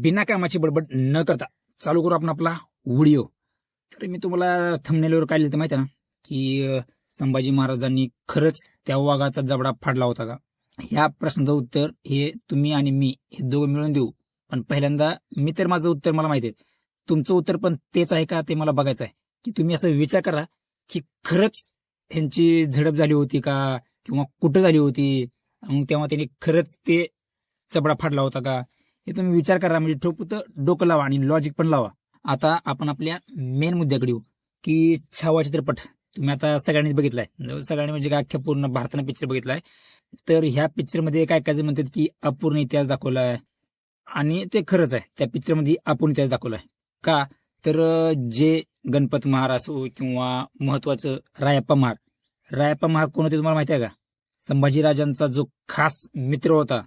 बिना कामाची बडबड न करता चालू करू आपण आपला व्हिडिओ. तर मी तुम्हाला थंबनेलवर काय लिहिलं माहिती ना? की संभाजी महाराजांनी खरंच त्या वाघाचा जबडा फाडला होता का? ह्या प्रश्नाचं उत्तर हे तुम्ही आणि मी हे दोघं मिळून देऊ. पण पहिल्यांदा मी तर माझं उत्तर मला माहिती आहे. तुमचं उत्तर पण तेच आहे का ते मला बघायचं आहे. की तुम्ही असं विचार करा की खरंच ह्यांची झडप झाली होती का? किंवा कुठं झाली होती? मग तेव्हा त्यांनी खरंच ते चबडा फाडला होता का? हे तुम्ही विचार करा म्हणजे ठोक डोकं लावा आणि लॉजिक पण लावा. आता आपण आपल्या मेन मुद्द्याकडे येऊ की छावा चित्रपट. तुम्ही आता सगळ्यांनीच बघितलाय. सगळ्यांनी म्हणजे काय अख्ख्या पूर्ण भारतानं पिक्चर बघितलाय. तर ह्या पिक्चरमध्ये काय काय म्हणतात की अपूर्ण इतिहास दाखवलाय. आणि ते खरंच आहे. त्या पिक्चरमध्ये अपूर्ण इतिहास दाखवलाय. का? तर जे गणपत महार असो किंवा महत्वाचं रायप्पा महार. रायप्पा महार कोण होते तुम्हाला माहिती आहे का? संभाजीराजांचा जो खास मित्र होता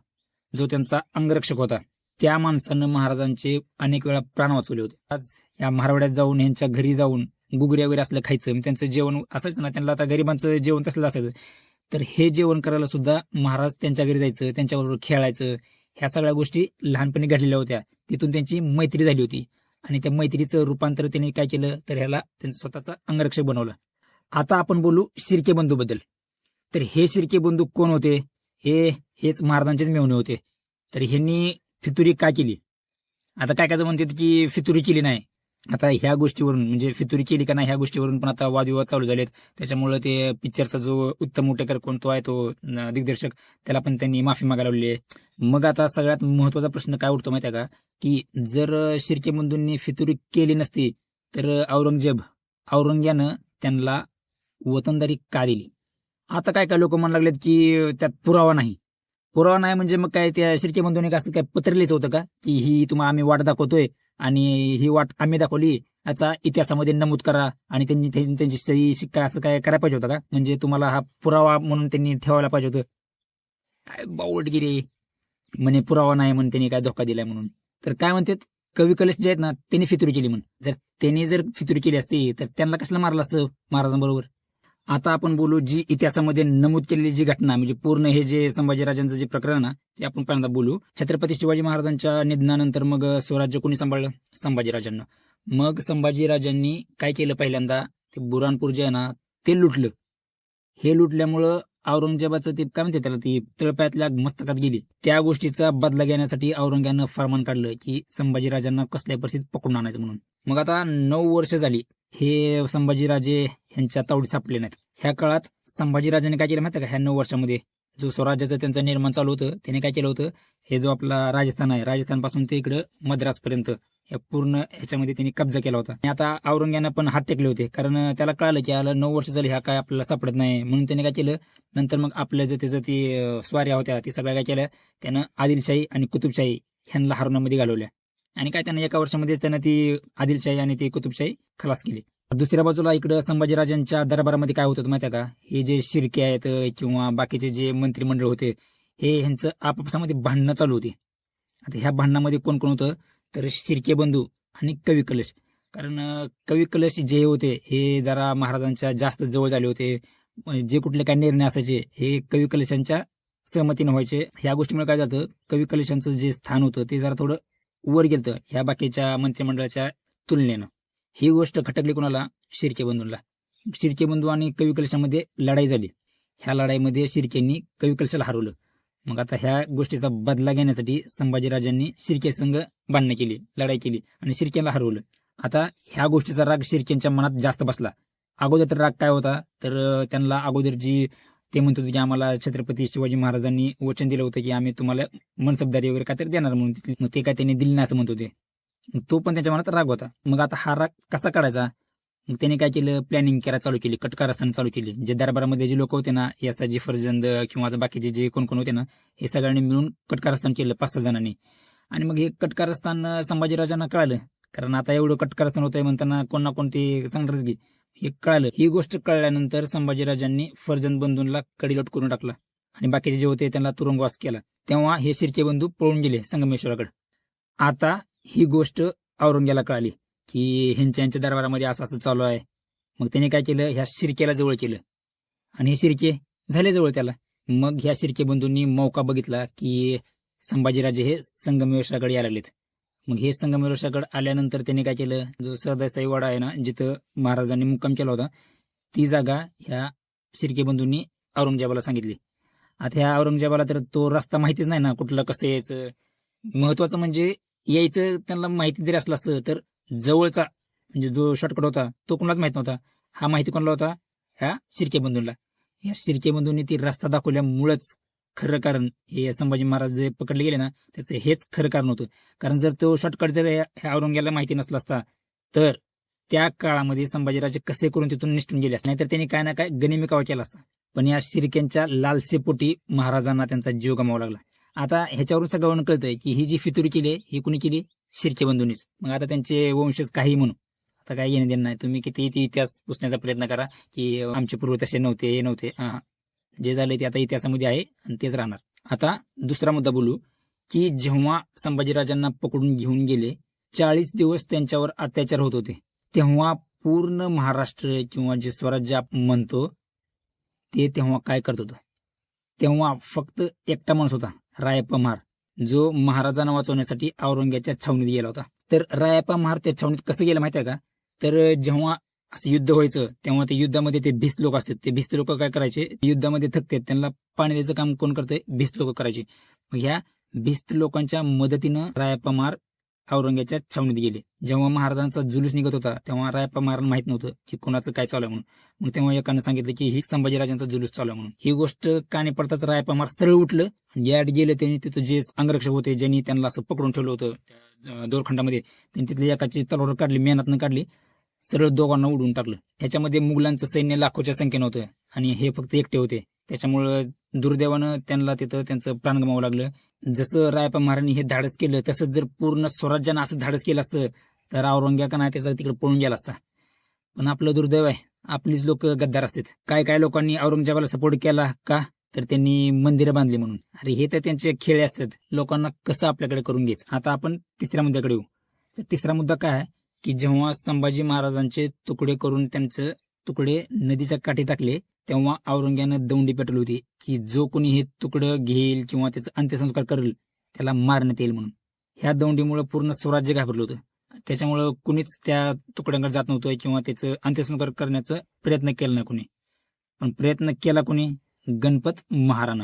जो त्यांचा अंगरक्षक होता. त्या माणसानं महाराजांचे अनेक वेळा प्राण वाचवले होते. या महारवाड्यात जाऊन यांच्या घरी जाऊन गुगऱ्या वगैरे असलं खायचं त्यांचं जेवण असायचं ना त्यांना आता गरिबांचं जेवण तसलं असायचं. तर हे जेवण करायला सुद्धा महाराज त्यांच्या घरी जायचं त्यांच्याबरोबर खेळायचं ह्या सगळ्या गोष्टी लहानपणी घडलेल्या होत्या. तिथून त्यांची मैत्री झाली होती. आणि त्या मैत्रीचं रूपांतर त्यांनी काय केलं? तर ह्याला त्यांचं स्वतःचा अंगरक्षक बनवलं. आता आपण बोलू शिर्के बंधूबद्दल. तर हे शिर्के बंधू कोण होते? हे हेच महाराजांचेच मेवणे होते. तर ह्यांनी फितुरी काय केली? आता काय काय म्हणते म्हणतात की फितुरी केली नाही. आता ह्या गोष्टीवरून म्हणजे फितुरी केली का नाही ह्या गोष्टीवरून पण आता वादविवाद चालू झालेत. त्याच्यामुळे ते पिक्चरचा जो उत्तम उटेकर कोणतो आहे तो दिग्दर्शक त्याला पण त्यांनी माफी मागायला लावली आहे. मग आता सगळ्यात महत्त्वाचा प्रश्न काय उठतो माहिती आहे का? की जर शिर्के बंधूंनी फितुरी केली नसती तर औरंगजेब औरंग्यानं त्यांना वतनदारी का दिली? आता काय काय लोक म्हणू लागलेत की त्यात पुरावा नाही. पुरावा नाही म्हणजे मग काय त्या शिर्के बंधूने असं काय पत्र लिहायचं होतं का? की ही तुम्हाला आम्ही वाट दाखवतोय आणि ही वाट आम्ही दाखवली याचा इतिहासामध्ये नमूद करा आणि त्यांनी त्यांनी त्यांची सही शिक्का असं काय करायला पाहिजे होतं का? म्हणजे तुम्हाला हा पुरावा म्हणून त्यांनी ठेवायला पाहिजे होतं. काय बावडगिरी म्हणे पुरावा नाही म्हणून त्यांनी काय धोका दिलाय म्हणून. तर काय म्हणतात? कवी कलश जे आहेत ना त्यांनी फितुरी केली म्हणून. जर त्यांनी जर फितुरी केली असती तर त्यांना कसलं मारलं असतं महाराजांबरोबर? आता आपण बोलू जी इतिहासामध्ये नमूद केलेली जी घटना म्हणजे पूर्ण हे जे संभाजीराजांचं जे प्रकरण ना ते आपण पहिल्यांदा बोलू. छत्रपती शिवाजी महाराजांच्या निधनानंतर मग स्वराज्य कोणी सांभाळलं? संभाजीराजांना. मग संभाजीराजांनी काय केलं पहिल्यांदा? ते बुरानपूर जे आहे ना ते लुटलं. हे लुटल्यामुळं औरंगजेबाचं ते काय म्हणते त्याला ती तळपायातल्या मस्तकात गेली. त्या गोष्टीचा बदला घेण्यासाठी औरंग्यानं फरमान काढलं की संभाजीराजांना कसल्या परिस्थितीत पकडून आणायचं म्हणून. मग आता नऊ वर्ष झाली. हे संभाजीराजे यांच्या तावडी सापडले नाहीत. ह्या काळात संभाजीराजाने काय केलं माहिती का? ह्या नऊ वर्षामध्ये जो स्वराज्याचं त्यांचं निर्माण चालू होतं त्याने काय केलं होतं? हे जो आपला राजस्थान आहे राजस्थानपासून ते इकडं मद्रास पर्यंत या पूर्ण ह्याच्यामध्ये त्यांनी कब्जा केला होता. आणि आता औरंग्यानं पण हात टेकले होते कारण त्याला कळालं की आलं नऊ वर्ष झाली ह्या काय आपल्याला सापडत नाही. म्हणून त्याने काय केलं? नंतर मग आपल्या जे त्याचं ती स्वाऱ्या होत्या ती सगळ्या काय केल्या? त्यानं आदिलशाही आणि कुतुबशाही ह्यांना हरवण्यामध्ये घालवल्या. आणि काय त्यांना एका वर्षामध्येच त्यांना ती आदिलशाही आणि ती कुतुबशाही खलास केली. दुसऱ्या बाजूला इकडं संभाजीराजांच्या दरबारामध्ये काय होतं माहिती आहे का? हे जे शिर्के आहेत किंवा बाकीचे जे मंत्रिमंडळ होते हे ह्यांचं आपापसामध्ये भांडणं चालू होती. आता ह्या भांडणामध्ये कोण कोण होतं? तर शिर्के बंधू आणि कवी कलश. कारण कवी कलश जे होते हे जरा महाराजांच्या जास्त जवळ झाले होते. जे कुठले काय निर्णय असायचे हे कवी कलशांच्या सहमतीनं व्हायचे. ह्या गोष्टीमुळे काय झालं कवी कलशांचं जे स्थान होतं ते जरा थोडं वर गेलं ह्या बाकीच्या मंत्रिमंडळाच्या तुलनेनं. ही गोष्ट खटकली कोणाला? शिर्के बंधूंना शिर्के बंधू आणि कवी कलशामध्ये लढाई झाली. ह्या लढाईमध्ये शिर्केंनी कवी कलशाला हरवलं. मग आता ह्या गोष्टीचा बदला घेण्यासाठी संभाजीराजांनी शिर्के संघ बांधणी केली लढाई केली आणि शिर्केला हरवलं. आता ह्या गोष्टीचा राग शिर्केंच्या मनात जास्त बसला. अगोदर तर राग काय होता? तर त्यांना अगोदर जी ते म्हणत होते की आम्हाला छत्रपती शिवाजी महाराजांनी वचन दिलं होतं की आम्ही तुम्हाला मनसबदारी वगैरे काहीतरी देणार म्हणून तिथली. मग ते काय त्यांनी दिली नाही असं म्हणत होते. तो पण त्यांच्या मनात राग होता. मग आता हा राग कसा काढायचा? मग त्याने काय केलं? प्लॅनिंग करायला चालू केली. कटकार चालू केली. जे दरबारामध्ये जे लोक होते ना यासाजी फरजंद किंवा बाकीचे जे कोण कोण होते ना हे सगळ्यांनी मिळून कटकारस्थान केलं पाच सहा जणांनी. आणि मग हे कटकारस्थान संभाजीराजांना कळालं. कारण आता एवढं कटकारस्थान होतंय म्हणताना कोण ना कोणते सांगणारच की हे कळालं. ही गोष्ट कळल्यानंतर संभाजीराजांनी फरजंद बंधूंना कडीलोट करून टाकला आणि बाकीचे जे होते त्यांना तुरुंगवास केला. तेव्हा हे शिर्के बंधू पळून गेले संगमेश्वराकडे. आता ही गोष्ट औरंग्याला कळाली की ह्यांच्या यांच्या दरबारामध्ये असं असं चालू आहे. मग त्याने काय केलं? ह्या शिर्केला जवळ केलं. आणि हे शिर्के झाले जवळ त्याला. मग ह्या शिर्के बंधूंनी मौका बघितला की संभाजीराजे हे संगमेश्वराकडे यायला लागलेत. मग हे संगमेश्वराकडे आल्यानंतर त्यांनी काय केलं? जो सरदेसाई वाडा आहे ना जिथं महाराजांनी मुक्काम केला होता ती जागा ह्या शिर्के बंधूंनी औरंगजेबाला सांगितली. आता ह्या औरंगजेबाला तर तो रस्ता माहितीच नाही ना कुठलं कसं यायचं. महत्वाचं म्हणजे यायचं त्यांना माहिती जरी असलं असतं तर जवळचा म्हणजे जो शॉर्टकट होता तो कुणालाच माहीत नव्हता. हा माहिती कोणाला होता? ह्या शिर्के बंधूंना या शिर्के बंधूंनी ती रस्ता दाखवल्यामुळंच खरं कारण हे संभाजी महाराज जे पकडले गेले ना त्याचं हेच खरं कारण होतं. कारण जर तो शॉर्टकट जर ह्या औरंग्याला माहिती नसला असता तर त्या काळामध्ये संभाजीराजे कसे करून तिथून निष्ठून गेले असते? नाहीतर त्यांनी काय ना काय गनिमिकावा केला असता. पण या शिर्क्यांच्या लालसेपोटी महाराजांना त्यांचा जीव गमावा लागला. आता ह्याच्यावरून सगळं कळतंय की ही जी फितुरी केली आहे, ही कुणी केली? शिर्के बंधूंनीच. मग आता त्यांचे वंशज काही म्हणू आता काय घेणे देणं नाही. तुम्ही किती इतिहास पुसण्याचा प्रयत्न करा की आमचे पूर्व तसे नव्हते हे नव्हते. हा. जे झाले ते आता इतिहासामध्ये आहे आणि तेच राहणार. आता दुसरा मुद्दा बोलू की जेव्हा संभाजीराजांना पकडून घेऊन गेले चाळीस दिवस त्यांच्यावर अत्याचार होत होते. तेव्हा पूर्ण महाराष्ट्र किंवा जे स्वराज्य आपण म्हणतो ते तेव्हा काय करत होतं? तेव्हा फक्त एकटा माणूस होता रायप्पा महार जो महाराजांना वाचवण्यासाठी औरंग्याच्या छावणीत गेला होता. तर रायप्पा महार त्या छावणीत कसं गेलं माहिती आहे का? तर जेव्हा असं युद्ध व्हायचं तेव्हा ते युद्धामध्ये ते भिस्त लोक असतात. ते भिस्त लोक काय करायचे? युद्धामध्ये थकतात. त्यांना पाणी द्यायचं काम कोण करतंय? भिस्त लोक करायचे. मग ह्या भिस्त लोकांच्या मदतीनं रायप्पा औरंगाच्या औरंग्याच्या छावणीत गेले. जेव्हा महाराजांचा जुलूस निघत होता तेव्हा रायप्पा महाराज माहीत नव्हतं की कोणाचं काय चालू आहे म्हणून. मग तेव्हा एकानं सांगितलं की ही संभाजीराजांचा जुलूस चालू आहे म्हणून. ही गोष्ट काने पडताच रायप्पा महाराज सरळ उठलं याड गेलं. त्यांनी तिथं जे अंगरक्षक होते ज्यांनी त्यांना असं पकडून ठेवलं होतं दोरखंडामध्ये त्यांनी तिथल्या एकाची तलवार काढली मेहनतनं काढली. सरळ दोघांना उडून टाकलं. ह्याच्यामध्ये मुघलांचं सैन्य लाखोच्या संख्येनं होतं आणि हे फक्त एकटे होते. त्याच्यामुळं दुर्दैवानं त्यांना तिथं त्यांचं प्राण गमावं लागलं. जसं रायप्पा महाराणी हे धाडस केलं तसंच जर पूर्ण स्वराज्यानं असं धाडस केलं असतं तर औरंग्या का नाही त्याचा तिकडे पळून गेला असता. पण आपलं दुर्दैव आहे. आपलीच लोक गद्दार असतात. काय काय लोकांनी औरंगजेबाला सपोर्ट केला का? तर त्यांनी मंदिरं बांधली म्हणून. अरे हे तर त्यांचे खेळ असतात. लोकांना कसं आपल्याकडे करून घ्यायचं? आता आपण तिसऱ्या मुद्द्याकडे येऊ. तर तिसरा मुद्दा काय आहे? की जेव्हा संभाजी महाराजांचे तुकडे करून त्यांचं तुकडे नदीच्या काठी टाकले तेव्हा औरंग्यानं दौंडी पेटवली होती की जो कोणी हे तुकडं घेईल किंवा त्याचं अंत्यसंस्कार करेल त्याला मारण्यात येईल म्हणून. ह्या दौंडीमुळे पूर्ण स्वराज्य घाबरलं होतं. त्याच्यामुळं कुणीच त्या तुकड्यांकडे जात नव्हतं किंवा त्याचं अंत्यसंस्कार करण्याचा प्रयत्न केला नाही कुणी. पण प्रयत्न केला कुणी? गणपत महाराणा.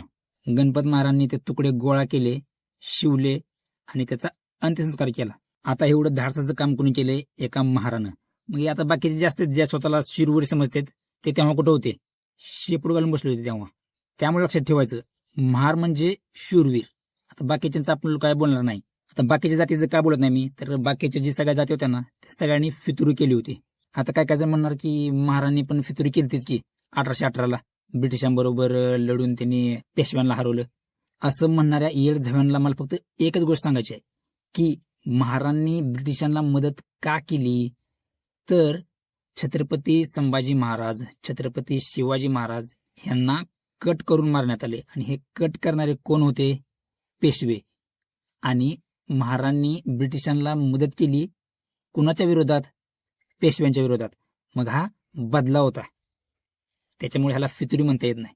गणपत महाराजांनी ते तुकडे गोळा केले शिवले आणि त्याचा अंत्यसंस्कार केला. आता एवढं धाडसाचं काम कोणी केलंय? एका महारानं. मग आता बाकीचे जास्त ज्या स्वतःला शिरवरी समजतात ते तेव्हा कुठं होते? शेपूड घालून बसले होते तेव्हा. त्यामुळे लक्षात ठेवायचं महार म्हणजे शूरवीर. आता बाकीच्यांचं आपण काय बोलणार नाही. आता बाकीच्या जातीचं काय बोलत नाही मी तर बाकीच्या जे सगळ्या जाती होत्या ना त्या सगळ्यांनी फितुरी केली होती. आता काय काय जण म्हणणार की महाराणी पण फितुरी केलीच की अठराशे अठराला. ब्रिटिशांबरोबर लढून त्यांनी पेशव्यांना हरवलं. असं म्हणणाऱ्या इयर झव्यांना मला फक्त एकच गोष्ट सांगायची आहे की महारांनी ब्रिटिशांना मदत का केली? तर छत्रपती संभाजी महाराज छत्रपती शिवाजी महाराज यांना कट करून मारण्यात आले. आणि हे कट करणारे कोण होते? पेशवे. आणि महारांनी ब्रिटिशांना मदत केली कुणाच्या विरोधात? पेशव्यांच्या विरोधात. मग हा बदला होता. त्याच्यामुळे ह्याला फितुरी म्हणता येत नाही.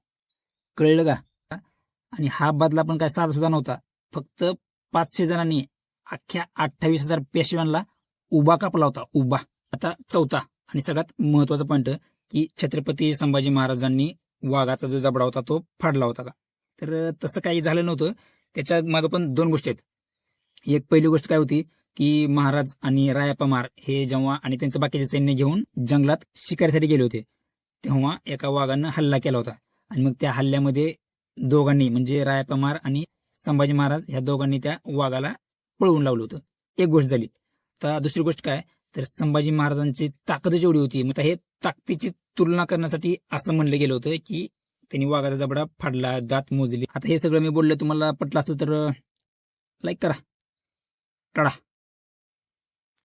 कळलं का? आणि हा बदला पण काय साधा सुद्धा नव्हता. फक्त पाचशे जणांनी अख्ख्या अठ्ठावीस हजार पेशव्यांना उभा कापला होता उभा. आता चौथा आणि सगळ्यात महत्त्वाचा पॉईंट की छत्रपती संभाजी महाराजांनी वाघाचा जो जबडा होता तो फाडला होता का? तर तसं काही झालं नव्हतं. त्याच्यामागे पण दोन गोष्टी आहेत. एक पहिली गोष्ट काय होती की महाराज आणि रायाप्पा हे जेव्हा आणि त्यांचं बाकीचे सैन्य घेऊन जंगलात शिकारीसाठी गेले होते तेव्हा एका वाघानं हल्ला केला होता. आणि मग त्या हल्ल्यामध्ये दोघांनी म्हणजे रायाप्पा आणि संभाजी महाराज ह्या दोघांनी त्या वाघाला पळवून लावलं होतं. एक गोष्ट झाली. आता दुसरी गोष्ट काय? तर संभाजी महाराजांची ताकद जेवढी होती मग हे ताकदीची तुलना करण्यासाठी असं म्हणलं गेलं होतं की त्यांनी वाघाचा जबडा फाडला दात मोजली. आता हे सगळं मी बोललं तुम्हाला पटलं असेल तर लाईक करा. टाळा